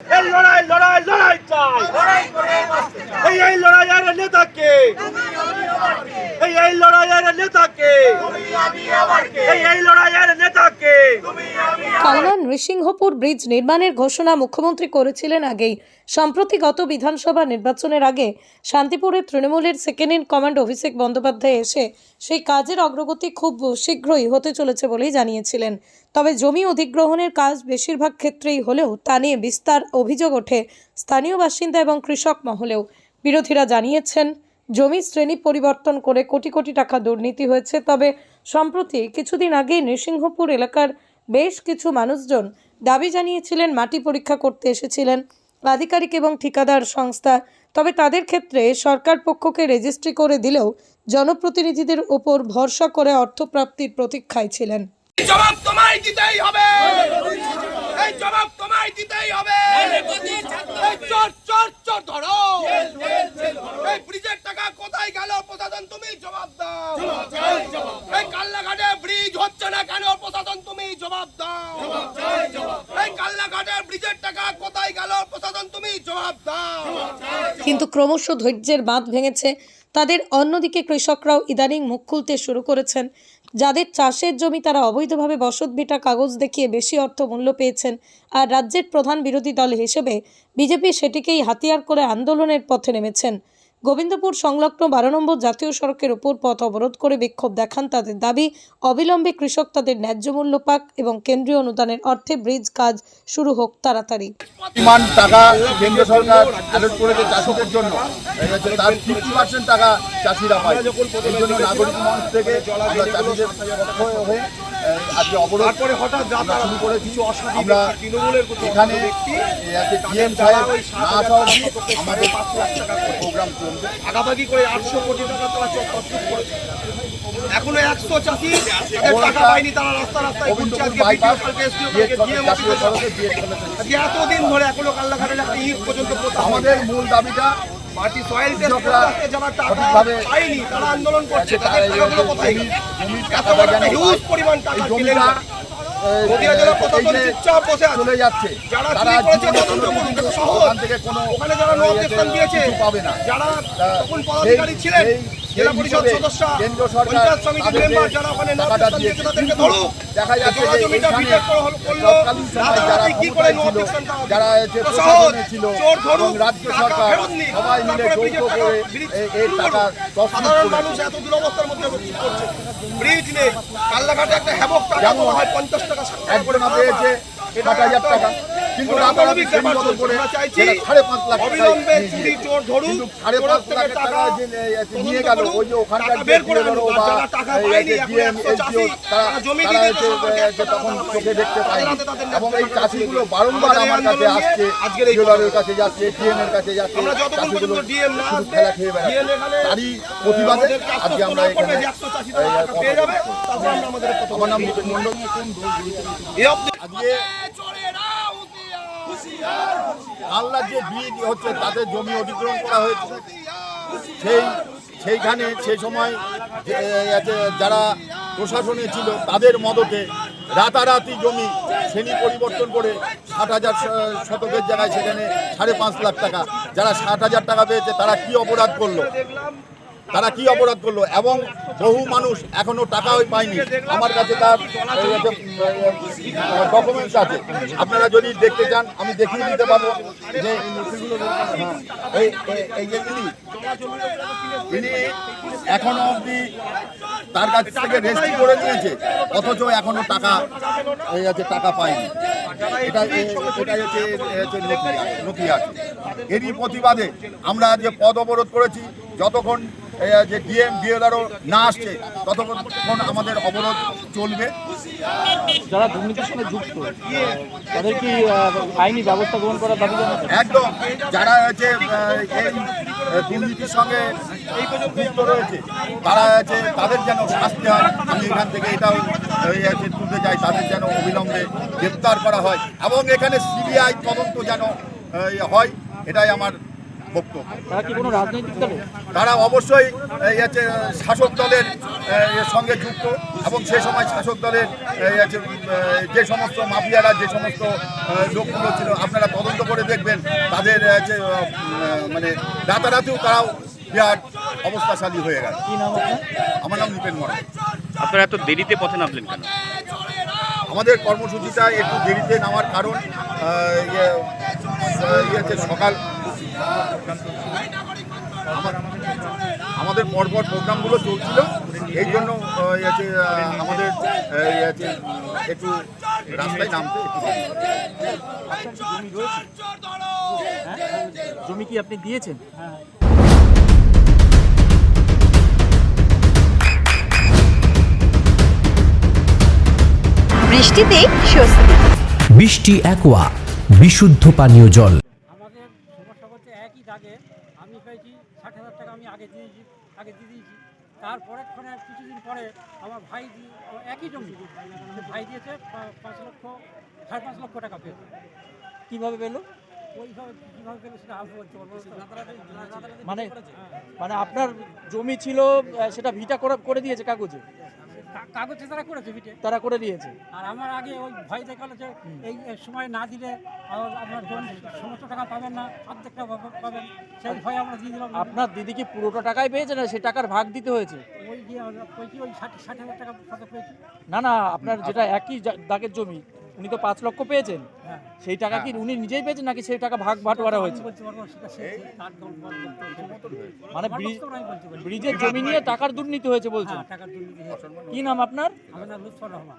এই লড়াই লড়াই লড়াই চাই এই এই নেতাকে। এই এই লড়াইয়ের এই এই লড়াইয়ের কালনা নৃসিংহপুর ব্রিজ নির্মাণের ঘোষণা মুখ্যমন্ত্রী করেছিলেন আগেই। সম্প্রতি গত বিধানসভা নির্বাচনের আগে শান্তিপুরের তৃণমূলের second in command Abhishek Bandyopadhyay এসে সেই কাজের অগ্রগতি খুব শীঘ্রই হতে চলেছে বলেই জানিয়েছিলেন। তবে জমি অধিগ্রহণের কাজ বেশিরভাগ ক্ষেত্রেই হলেও তা নিয়ে বিস্তার অভিযোগ ওঠে স্থানীয় বাসিন্দা এবং কৃষক মহলেও। বিরোধীরা জানিয়েছেন, জমি শ্রেণি পরিবর্তন করে কোটি কোটি টাকা দুর্নীতি হয়েছে, তবে সম্প্রতি কিছুদিন আগেই নৃসিংহপুর এলাকার বেশ কিছু মানুষজন দাবি জানিয়েছিলেন মাটি পরীক্ষা করতে এসেছিলেন। আধিকারিক এবং ঠিকাদার সংস্থা, তবে তাদের ক্ষেত্রে সরকার পক্ষকে রেজিস্ট্রি করে দিলেও জনপ্রতিনিধিদের ওপর ভরসা করে অর্থপ্রাপ্তির প্রতীক্ষায় ছিলেন। জবাব তোমায় দিতেই হবে। এই জবাব তোমায় দিতেই হবে। চোর চোর চোর, ধরো। এই ব্রিজের টাকা কোথায় গেল প্রশাসন তুমি জবাব দাও। এই কাল্লাঘাটে ব্রিজ হচ্ছে না কেন প্রশাসন তুমি জবাব দাও। এই কাল্লাঘাটে ব্রিজের টাকা কোথায় গেল প্রশাসন তুমি জবাব দাও। কিন্তু ক্রমশ ধৈর্যের বাঁধ ভেঙেছে। তাদের অন্যদিকে কৃষকরাও ইদানিং মুখ খুলতে শুরু করেছেন। যাদের চাষের জমি তারা অবৈধভাবে বসত ভিটা কাগজ দেখিয়ে বেশি অর্থ মূল্য পেয়েছেন আর রাজ্যের প্রধান বিরোধী দল হিসেবে বিজেপি সেটিকেই হাতিয়ার করে আন্দোলনের পথে নেমেছেন। গোবিন্দপুর সংলগ্ন বারো নম্বর জাতীয় সড়কের ওপর পথ অবরোধ করে বিক্ষোভ দেখান তাদের দাবি, অবিলম্বে কৃষক তাদের ন্যায্য মূল্য পাক এবং কেন্দ্রীয় অনুদানের অর্থে ব্রিজ কাজ শুরু হোক তাড়াতাড়ি। টাকা কেন্দ্র সরকার করেছে চাষিদের জন্য। তার ফিফটি পার্সেন্ট টাকা চাষিরা পায়। এই জন্য নাগরিক মঞ্চ থেকে চাষিদের হয়ে আজকে অবরোধ আমরা শুরু করেছি আমরা এখানে ডিএম সাহেব না আসা অবধি আমাদের প্রোগ্রাম চলবে। ভাগাভাগি করে আটশো কোটি টাকা তারা চটপট করেছে। এখনও একশো চাষি তাদের টাকা পায়নি তারা রাস্তা রাস্তায় ঘুরছে আজকে আজকে এতদিন ধরে এখনও কাল্লাঘাটের একটা ইট পর্যন্ত আমাদের মূল দাবিটা মাটি সয়েল টেস্ট করতে যারা টাকা পায়নি তারা আন্দোলন করছে তাদের টাকাগুলো কোথায় এত বড় একটা হিউজ পরিমাণ টাকা। চলে যাচ্ছে যারা তারা। ওখান থেকে কোনো ওখানে যারা দিয়েছে না যারা তখন পদাধিকারী ছিলেন জেলা পরিষদ সদস্য পঞ্চায়েত সমিতির মেম্বার যারা ওখানে। তাদেরকে ধরুক দেখা যাচ্ছে যে জমিটা এইখানে করলো- রাতারাতি কি করে যারা ছিল এবং রাজ্য সরকার সবাই মিলে যৌথ করে এই- টাকা সাধারণ মানুষ এত দুরবস্থার মধ্যে করছে ব্রিজ নেই। কাল্লাঘাটে একটা হ্যাবক টাকা হয় পঞ্চাশ টাকা একজনা পেয়েছে পায়। ষাট হাজার টাকা। কিন্তু মানবিক ব্যাপার বদল আমরা চাইছি সাড়ে পাঁচ লাখ অবিলম্বে চুরি চোর ধরুক সাড়ে পাঁচ লাখ টাকা নিয়ে গেল ওই যে ওখানকার বের করে যে আনুক, আর বা যারা টাকা পায়নি, এখন একশো চাষি, তারা তারা জমি তারা দিতে হচ্ছে তো যে একশো টাকা তখন চোখে দেখতে তাদের পায়নি। হাতে তাদের এবং এই চাষিগুলো বারংবার আমার কাছে আসছে আজকের এই কাছে যাচ্ছে ডিএম এর কাছে যাচ্ছে আমরা যতক্ষণ পর্যন্ত DM না আসবে, খেলা খেয়ে এখানে তারই প্রতিবাদে আজকে আমরা এখানে যে একশো চাষি তারা এই, টাকা পেয়ে যাবে, তারপর আমরা আমাদের আমার নাম মন্ডল আজকে আল্লাহ যে বীজ হচ্ছে তাদের জমি অধিগ্রহণ করা হয়েছে। সেই, সেইখানে সেই সময় যারা প্রশাসনে ছিল তাদের মদতে রাতারাতি জমি শ্রেণি পরিবর্তন করে ষাট হাজার শতকের জায়গায় সেখানে সাড়ে পাঁচ লাখ টাকা, যারা ষাট হাজার টাকা পেয়েছে তারা কি অপরাধ করল? তারা কি অপরাধ করল? এবং বহু মানুষ এখনও টাকাই পায়নি। আমার কাছে তার ডকুমেন্টস আছে। আপনারা যদি দেখতে চান আমি দেখিয়ে দিতে পারব যে হ্যাঁ, এই এই যে এখনও অবধি তার কাছ থেকে রেজিস্ট্রি করে নিয়েছে অথচ এখনও টাকা এই আছে টাকা পায়নি। এটা এটাই হচ্ছে নথি আছে এরই প্রতিবাদে আমরা যে পদ অবরোধ করেছি। যতক্ষণ যে ডিএম ডিএলআরও না আসছে ততক্ষণ আমাদের অবরোধ চলবে। যারা দুর্নীতির সঙ্গে যুক্ত তাদের কি আইনি ব্যবস্থা গ্রহণ করার দাবি একদম যারা হচ্ছে এই দুর্নীতির সঙ্গে যুক্ত রয়েছে তারা হচ্ছে তাদের যেন শাস্তি হয় আমি এখান থেকে এটাও তুলতে চাই তাদের যেন অবিলম্বে গ্রেপ্তার করা হয়। এবং এখানে সিবিআই তদন্ত যেন হয় এটাই আমার বক্তব্য তারা কি কোনো রাজনৈতিক দলে? তারা অবশ্যই হচ্ছে শাসক দলের এর সঙ্গে যুক্ত এবং সে সময় শাসক দলের যে সমস্ত মাফিয়ারা যে সমস্ত লোকগুলো ছিল আপনারা তদন্ত করে দেখবেন তাদের হচ্ছে মানে রাতারাতিও তারাও বিরাট অবস্থাশালী হয়ে গেল। কি নাম আপনার? আমার নাম নিপেন মরা। আপনারা এত দেরিতে পথে নামলেন কেন? আমাদের কর্মসূচিটা একটু দেরিতে নামার কারণ ইয়ে, ইয়ে হচ্ছে সকাল আমাদের পরপর প্রোগ্রামগুলো চলছিল। এই জন্য আমাদের একটু রাস্তায় নামতে। জমি কি আপনি দিয়েছেন? বৃষ্টিতেই স্বস্তি। বৃষ্টি অ্যাকোয়া বিশুদ্ধ পানীয় জল আমাদের সমস্যা বলতে একই দাগে আমি পেয়েছি ষাট হাজার টাকা আমি আগে দিয়েছি, আগে দিয়ে দিয়েছি। তারপরে ক্ষণে কিছুদিন পরে আমার ভাই দিয়ে একই জমি, ভাই দিয়েছে পাঁচ লক্ষ, সাড়ে পাঁচ লক্ষ টাকা পেয়েছে কীভাবে পেল? মানে মানে আপনার জমি ছিল সেটা ভিটা করে করে দিয়েছে কাগজে? কাগজে তারা করেছে ভিটে। তারা করে দিয়েছে। আর আমার আগে ওই ভয় দেখাল যে এই সময় না দিলে আপনার জমি সমস্ত টাকা পাবেন না অর্ধেকটা পাবেন- পাবেন। সেই ভয় আমরা দিয়ে দিলাম। আপনার দিদি কি পুরোটা টাকাই পেয়েছে না সে টাকার ভাগ দিতে হয়েছে? ওই দিয়ে ওই ষাট ষাট হাজার টাকা পেয়েছি না না আপনার যেটা একই দাগের জমি উনি তো পাঁচ লক্ষ পেয়েছেন। হ্যাঁ। সেই টাকা কি উনি নিজেই পেয়েছেন নাকি সেই টাকা ভাগ বাটোয়ারা হয়েছে। মানে। ব্রিজের জমি নিয়ে টাকার দুর্নীতি হয়েছে বলছেন। হ্যাঁ। কি নাম আপনার? আমার নাম লুৎফর রহমান।